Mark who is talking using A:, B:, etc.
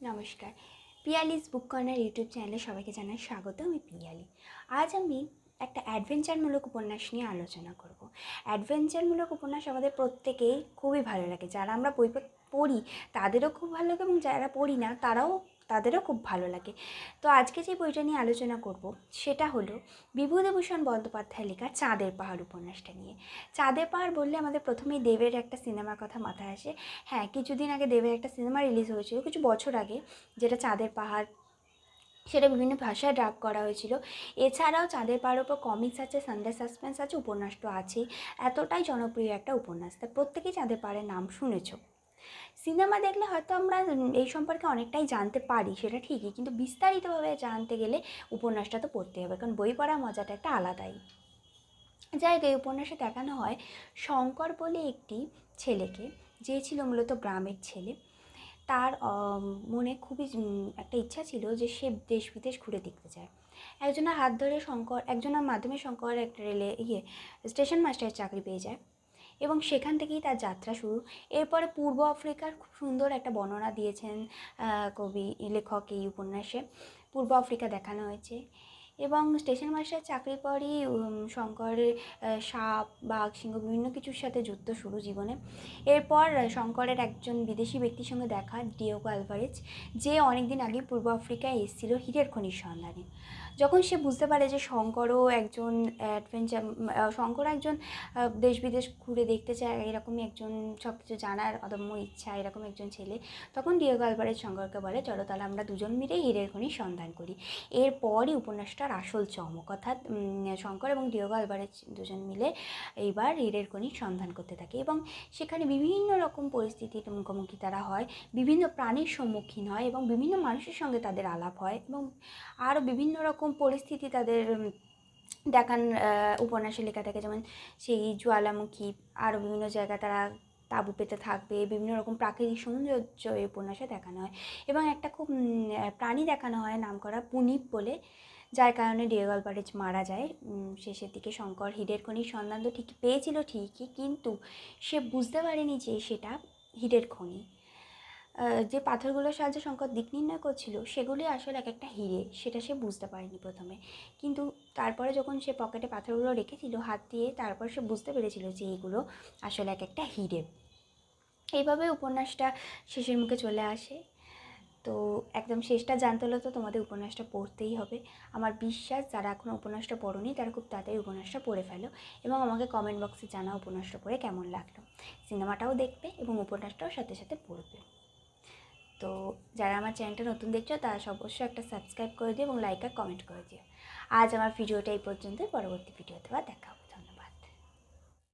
A: নমস্কার। পিয়ালিস বুক corner YouTube চ্যানেলে সবাইকে জানাই স্বাগত, আমি পিয়ালি। আজ আমি একটা অ্যাডভেঞ্চারমূলক উপন্যাস নিয়ে আলোচনা করব। অ্যাডভেঞ্চারমূলক উপন্যাস আমাদের প্রত্যেকেই খুবই ভালো লাগে। যারা আমরা বই পড়ি, তাদেরও খুব ভালো লাগে এবং যারা পড়ি না, তারাও তাদেরও খুব ভালো লাগে। তো আজকে যে বইটা নিয়ে আলোচনা করব, সেটা হলো বিভূতিভূষণ বন্দ্যোপাধ্যায় লেখা চাঁদের পাহাড় উপন্যাসটা নিয়ে। চাঁদের পাহাড় বললে আমাদের প্রথমেই দেবের একটা সিনেমার কথা মাথায় আসে। হ্যাঁ কিছুদিন আগে দেবের একটা সিনেমা রিলিজ হয়েছিল, কিছু বছর আগে, যেটা চাঁদের পাহাড়, সেটা বিভিন্ন ভাষায় ডাব করা হয়েছিল। এছাড়াও চাঁদের পাহাড়ের উপর কমিক্স আছে সানডে সাসপেন্স আছে, উপন্যাস তো আছেই। এতটাই জনপ্রিয় একটা উপন্যাস। তাই প্রত্যেকেই চাঁদের পাহাড়ের নাম শুনেছ? সিনেমা দেখলে হয়তো আমরা এই সম্পর্কে অনেকটাই জানতে পারি, সেটা ঠিকই। কিন্তু বিস্তারিতভাবে জানতে গেলে উপন্যাসটা তো পড়তে হবে, কারণ বই পড়ার মজাটা একটা আলাদাই। জায়গায় উপন্যাসে দেখানো হয় শঙ্কর বলে একটি ছেলেকে, যে ছিল মূলত গ্রামের ছেলে। তার মনে খুবই একটা ইচ্ছা ছিল যে সে দেশ বিদেশ ঘুরে দেখতে চায় একজনের হাত ধরে শঙ্কর, একজনের মাধ্যমে শঙ্কর একটা রেলে ইয়ে স্টেশন মাস্টারের চাকরি পেয়ে যায়। এবং সেখান থেকেই তার যাত্রা শুরু। এরপরে পূর্ব আফ্রিকার খুব সুন্দর একটা বর্ণনা দিয়েছেন কবি, লেখক এই উপন্যাসে। পূর্ব আফ্রিকা দেখানো হয়েছে। এবং স্টেশন মাস্টার চাকরির পরই শঙ্করের সাপ, বাঘ, সিংহ বিভিন্ন কিছুর সাথে যুদ্ধ শুরু জীবনে। এরপর শঙ্করের একজন বিদেশি ব্যক্তির সঙ্গে দেখা ডিওগো আলভারেজ, যে অনেকদিন আগে পূর্ব আফ্রিকায় এসেছিল হীরের খনির সন্ধানে। যখন সে বুঝতে পারে যে শঙ্করও একজন অ্যাডভেঞ্চার শঙ্কর একজন দেশ বিদেশ ঘুরে দেখতে চায়, এরকমই একজন সব কিছু জানার অদম্য ইচ্ছা, এরকম একজন ছেলে, তখন ডিওগো আলভারেজ শঙ্করকে বলে, চলো তাহলে আমরা দুজন মিলে হীরের খনির সন্ধান করি। এরপরই উপন্যাসটার আসল চমক অর্থাৎ শঙ্কর এবং ডিওগো আলভারেজ দুজন মিলে এইবার হীরের খনির সন্ধান করতে থাকে এবং সেখানে বিভিন্ন রকম পরিস্থিতির মুখোমুখি তারা হয়, বিভিন্ন প্রাণীর সম্মুখীন হয় এবং বিভিন্ন মানুষের সঙ্গে তাদের আলাপ হয় এবং আরও বিভিন্ন রকম পরিস্থিতি তাদের দেখান উপন্যাসে লেখা থাকে। যেমন সেই জ্বালামুখী, আরও বিভিন্ন জায়গায় তারা তাঁবু পেতে থাকবে, বিভিন্ন রকম প্রাকৃতিক সৌন্দর্য এই উপন্যাসে দেখানো হয় এবং একটা খুব প্রাণী দেখানো হয় নাম করা পুনিপ বলে যার কারণে ডিয়েগল বারেজ মারা যায়। শেষের দিকে শঙ্কর হিডের খনির সন্ধান তো ঠিকই পেয়েছিল ঠিকই, কিন্তু সে বুঝতে পারেনি যে সেটা হীরের খনি। যে পাথরগুলোর সাহায্যে শঙ্কর দিক নির্ণয় করছিল, সেগুলি আসলে এক একটা হিরে সেটা সে বুঝতে পারেনি প্রথমে। কিন্তু তারপরে যখন সে পকেটে পাথরগুলো রেখেছিল, হাত দিয়ে তারপর সে বুঝতে পেরেছিল যে এগুলো আসলে এক একটা হিরে এইভাবে উপন্যাসটা শেষের মুখে চলে আসে। তো একদম শেষটা জানতে হলে তো তোমাদের উপন্যাসটা পড়তেই হবে। আমার বিশ্বাস যারা এখনও উপন্যাসটা পড়োনি, তারা খুব তাড়াতাড়ি উপন্যাসটা পড়ে ফেলো এবং আমাকে কমেন্ট বক্সে জানাও উপন্যাসটা পড়ে কেমন লাগল। সিনেমাটাও দেখবে এবং উপন্যাসটাও সাথে সাথে পড়বে। তো যারা আমার চ্যানেলটা নতুন দেখছ, তারা অবশ্যই একটা সাবস্ক্রাইব করে দিও এবং লাইক আর কমেন্ট করে দিও। আজ আমার ভিডিওটা এই পর্যন্তই, পরবর্তী ভিডিওতে বা দেখা হবে।